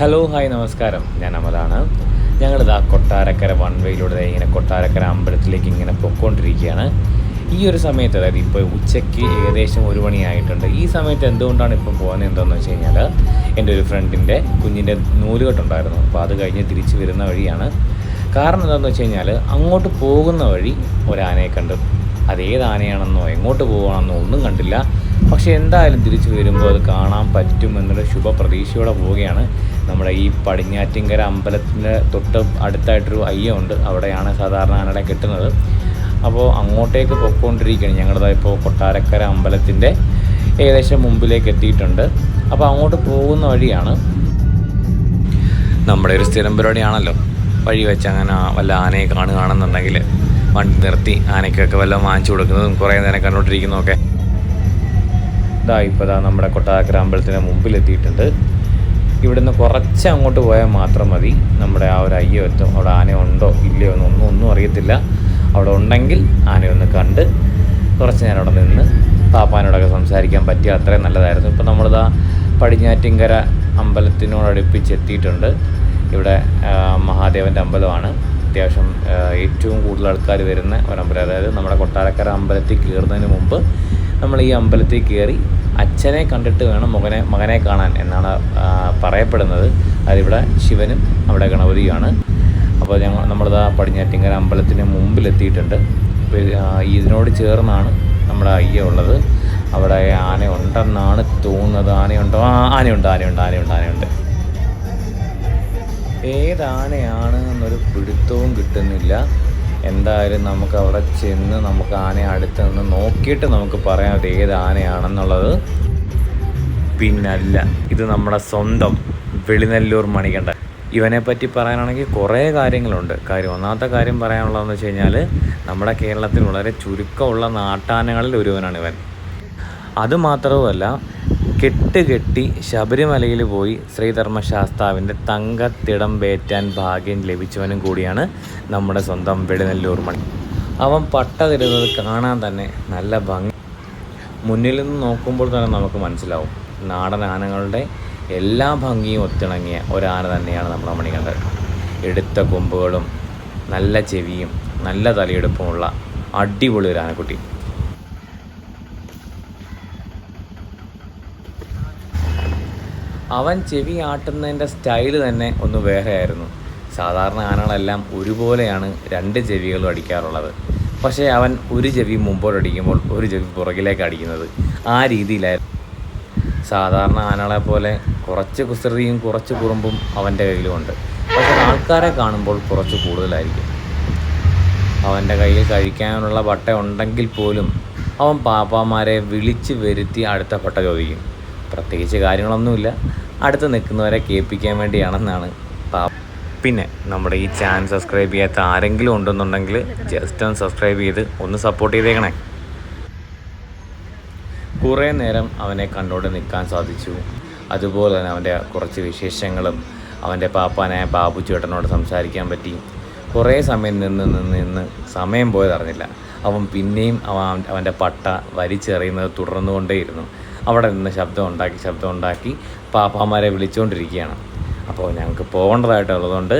Hello hi നമസ്കാരം. ഞാൻ അമലാണ്. ഞങ്ങളിതാ കൊട്ടാരക്കര വൺ വേയിലൂടെ ഇങ്ങനെ കൊട്ടാരക്കര അമ്പലത്തിലേക്ക് ഇങ്ങനെ പൊയ്ക്കൊണ്ടിരിക്കുകയാണ്. ഈ ഒരു സമയത്ത് അതായത് ഇപ്പോൾ ഉച്ചയ്ക്ക് ഏകദേശം ഒരു മണിയായിട്ടുണ്ട് ഈ സമയത്ത് എന്തുകൊണ്ടാണ് ഇപ്പോൾ പോകുന്നത് എന്താണെന്ന് വെച്ച് കഴിഞ്ഞാൽ എന്റെ ഒരു ഫ്രണ്ടിന്റെ കുഞ്ഞിന്റെ നൂലുകെട്ടുണ്ടായിരുന്നു. അപ്പോൾ അത് കഴിഞ്ഞ് തിരിച്ച് വരുന്ന വഴിയാണ്. കാരണം എന്താണെന്ന് വെച്ച് കഴിഞ്ഞാൽ അങ്ങോട്ട് പോകുന്ന വഴി ഒരാനയെ കണ്ടു അതേത് ആനയാണെന്നോ എങ്ങോട്ട് പോകണമെന്നോ ഒന്നും കണ്ടില്ല. പക്ഷേ എന്തായാലും തിരിച്ചു വരുമ്പോൾ അത് കാണാൻ പറ്റും എന്നുള്ള ശുഭപ്രതീക്ഷയോടെ പോവുകയാണ്. നമ്മുടെ ഈ പടിഞ്ഞാറ്റിങ്കര അമ്പലത്തിന്റെ തൊട്ട് അടുത്തായിട്ടൊരു അയ്യമുണ്ട്. അവിടെയാണ് സാധാരണ ആനകളെ കിട്ടുന്നത്. അപ്പോൾ അങ്ങോട്ടേക്ക് പൊയ്ക്കൊണ്ടിരിക്കുകയാണ്. ഞങ്ങളുടെ ഇപ്പോൾ കൊട്ടാരക്കര അമ്പലത്തിന്റെ ഏകദേശം മുമ്പിലേക്ക് എത്തിയിട്ടുണ്ട്. അപ്പോൾ അങ്ങോട്ട് പോകുന്ന വഴിയാണ് നമ്മുടെ ഒരു സ്ഥിരം പരിപാടിയാണല്ലോ. വഴി വെച്ച് അങ്ങനെ വല്ല ആനയെ കാണുകയാണെന്നുണ്ടെങ്കിൽ വണ്ടി നിർത്തി ആനയ്ക്കൊക്കെ വല്ലതും വാങ്ങിച്ചു കൊടുക്കുന്നതും കുറേ നേരം കണ്ടുകൊണ്ടിരിക്കുന്നതൊക്കെ ഇതാ ഇപ്പോൾ ഇതാ നമ്മുടെ കൊട്ടാരക്കര അമ്പലത്തിന് മുമ്പിലെത്തിയിട്ടുണ്ട്. ഇവിടുന്ന് കുറച്ച് അങ്ങോട്ട് പോയാൽ മാത്രം മതി. നമ്മുടെ ആ ഒരു അയ്യോ എത്തും അവിടെ ആന ഉണ്ടോ ഇല്ലയോ എന്നൊന്നും ഒന്നും അറിയത്തില്ല. അവിടെ ഉണ്ടെങ്കിൽ ആനയൊന്ന് കണ്ട് കുറച്ച് നേരം അവിടെ നിന്ന് പാപ്പാനോടൊക്കെ സംസാരിക്കാൻ പറ്റിയ അത്രയും നല്ലതായിരുന്നു. ഇപ്പോൾ നമ്മളിതാ പടിഞ്ഞാറ്റിങ്കര അമ്പലത്തിനോടടുപ്പിച്ച് എത്തിയിട്ടുണ്ട്. ഇവിടെ മഹാദേവന്റെ അമ്പലമാണ്. അത്യാവശ്യം ഏറ്റവും കൂടുതൽ ആൾക്കാർ വരുന്ന ഒരമ്പലം. അതായത് നമ്മുടെ കൊട്ടാരക്കര അമ്പലത്തിൽ കയറുന്നതിന് മുമ്പ് നമ്മൾ ഈ അമ്പലത്തിൽ കയറി അച്ഛനെ കണ്ടിട്ട് വേണം മകനെ മകനെ കാണാൻ എന്നാണ് പറയപ്പെടുന്നത്. അതിവിടെ ശിവനും അവിടെ ഗണപതിയുമാണ്. അപ്പോൾ ഞങ്ങൾ നമ്മളിതാ പടിഞ്ഞാറ്റിങ്കര അമ്പലത്തിന് മുമ്പിലെത്തിയിട്ടുണ്ട്. ഇതിനോട് ചേർന്നാണ് നമ്മുടെ അയ്യ ഉള്ളത്. അവിടെ ആന ഉണ്ടെന്നാണ് തോന്നുന്നത്. ആനയുണ്ടോ? ആ ആനയുണ്ട് ആനയുണ്ട് ആനയുണ്ട് ആനയുണ്ട്. ഏതാനയാണ് എന്നൊരു പിടുത്തവും കിട്ടുന്നില്ല. എന്തായാലും നമുക്ക് അവിടെ ചെന്ന് നമുക്ക് ആനയെ അടുത്ത് നിന്ന് നോക്കിയിട്ട് നമുക്ക് പറയാം അത് ഏത് ആനയാണെന്നുള്ളത്. പിന്നല്ല ഇത് നമ്മുടെ സ്വന്തം വെളിനെല്ലൂർ മണികണ്ഠൻ. ഇവനെ പറ്റി പറയാനാണെങ്കിൽ കുറേ കാര്യങ്ങളുണ്ട്. കാര്യം ഒന്നാമത്തെ കാര്യം പറയാനുള്ളതെന്ന് വെച്ച് കഴിഞ്ഞാൽ നമ്മുടെ കേരളത്തിൽ വളരെ ചുരുക്കമുള്ള നാട്ടാനകളിൽ ഒരുവനാണ് ഇവൻ അതുമാത്രവുമല്ല കെട്ട് കെട്ടി ശബരിമലയിൽ പോയി ശ്രീധർമ്മശാസ്താവിന്റെ തങ്കത്തിടം വേറ്റാൻ ഭാഗ്യം ലഭിച്ചവനും കൂടിയാണ് നമ്മുടെ സ്വന്തം വെടിനെല്ലൂർ മണി. അവൻ പട്ട തരുന്നത് കാണാൻ തന്നെ നല്ല ഭംഗി. മുന്നിൽ നിന്ന് നോക്കുമ്പോൾ തന്നെ നമുക്ക് മനസ്സിലാവും. നാടൻ ആനകളുടെ എല്ലാ ഭംഗിയും ഒത്തിണങ്ങിയ ഒരാന തന്നെയാണ് നമ്മുടെ മണികണ്ഠൻ. എടുത്ത കൊമ്പുകളും നല്ല ചെവിയും നല്ല തലയെടുപ്പുമുള്ള അടിപൊളി ഒരു ആനക്കുട്ടി അവൻ ചെവി ആട്ടുന്നതിന്റെ സ്റ്റൈൽ തന്നെ ഒന്ന് വേറെയായിരുന്നു. സാധാരണ ആനകളെല്ലാം ഒരുപോലെയാണ് രണ്ട് ചെവികളും അടിക്കാറുള്ളത്. പക്ഷേ അവൻ ഒരു ചെവി മുമ്പോട്ട് അടിക്കുമ്പോൾ ഒരു ചെവി പുറകിലേക്ക് അടിക്കുന്നത് ആ രീതിയിലായിരുന്നു. സാധാരണ ആനകളെ പോലെ കുറച്ച് കുസൃതിയും കുറച്ച് കുറുമ്പും അവന്റെ കയ്യിലുമുണ്ട്. പക്ഷേ ആൾക്കാരെ കാണുമ്പോൾ കുറച്ച് കൂടുതലായിരിക്കും. അവന്റെ കയ്യിൽ കഴിക്കാനുള്ള പട്ട ഉണ്ടെങ്കിൽ പോലും അവൻ പാപ്പാമാരെ വിളിച്ച് വരുത്തി അടുത്ത പട്ട ചോദിക്കും. പ്രത്യേകിച്ച് കാര്യങ്ങളൊന്നുമില്ല. അടുത്ത് നിൽക്കുന്നവരെ കേൾപ്പിക്കാൻ വേണ്ടിയാണെന്നാണ് പിന്നെ നമ്മുടെ ഈ ചാനൽ സബ്സ്ക്രൈബ് ചെയ്യാത്ത ആരെങ്കിലും ഉണ്ടെന്നുണ്ടെങ്കിൽ ജസ്റ്റ് ഒന്ന് സബ്സ്ക്രൈബ് ചെയ്ത് ഒന്ന് സപ്പോർട്ട് ചെയ്തേക്കണേ. കുറേ നേരം അവനെ കണ്ടോണ്ട് നിൽക്കാൻ സാധിച്ചു. അതുപോലെ തന്നെ അവന്റെ കുറച്ച് വിശേഷങ്ങളും അവന്റെ പാപ്പാനായ ബാബു ചേട്ടനോട് സംസാരിക്കാൻ പറ്റി. കുറേ സമയം നിന്ന് നിന്ന് നിന്ന് സമയം പോയതറിഞ്ഞില്ല അവൻ പിന്നെയും അവൻ അവന്റെ പട്ട വലിച്ചെറിയുന്നത് തുടർന്നുകൊണ്ടേയിരുന്നു. അവിടെ നിന്ന് ശബ്ദം ഉണ്ടാക്കി ശബ്ദം ഉണ്ടാക്കി പാപ്പാമാരെ വിളിച്ചുകൊണ്ടിരിക്കുകയാണ് അപ്പോൾ ഞങ്ങൾക്ക് പോകേണ്ടതായിട്ടുള്ളതുകൊണ്ട്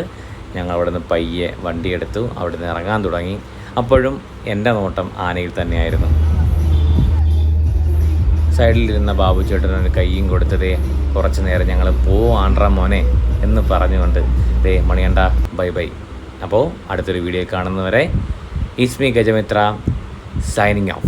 ഞങ്ങൾ അവിടെ നിന്ന് പയ്യെ വണ്ടിയെടുത്തു അവിടെ നിന്ന് ഇറങ്ങാൻ തുടങ്ങി. അപ്പോഴും എന്റെ നോട്ടം ആനയിൽ തന്നെയായിരുന്നു. സൈഡിലിരുന്ന ബാബു ചേട്ടനൊരു കൈയും കൊടുത്തതേ കുറച്ച് നേരം ഞങ്ങൾ പോവാണ്ട്ര മോനെ എന്ന് പറഞ്ഞുകൊണ്ട് ദേ മണിയണ്ട ബൈ ബൈ. അപ്പോൾ അടുത്തൊരു വീഡിയോ കാണുന്നവരെ ഇസ്മി ഗജമിത്ര സൈനിങ് ഓഫ്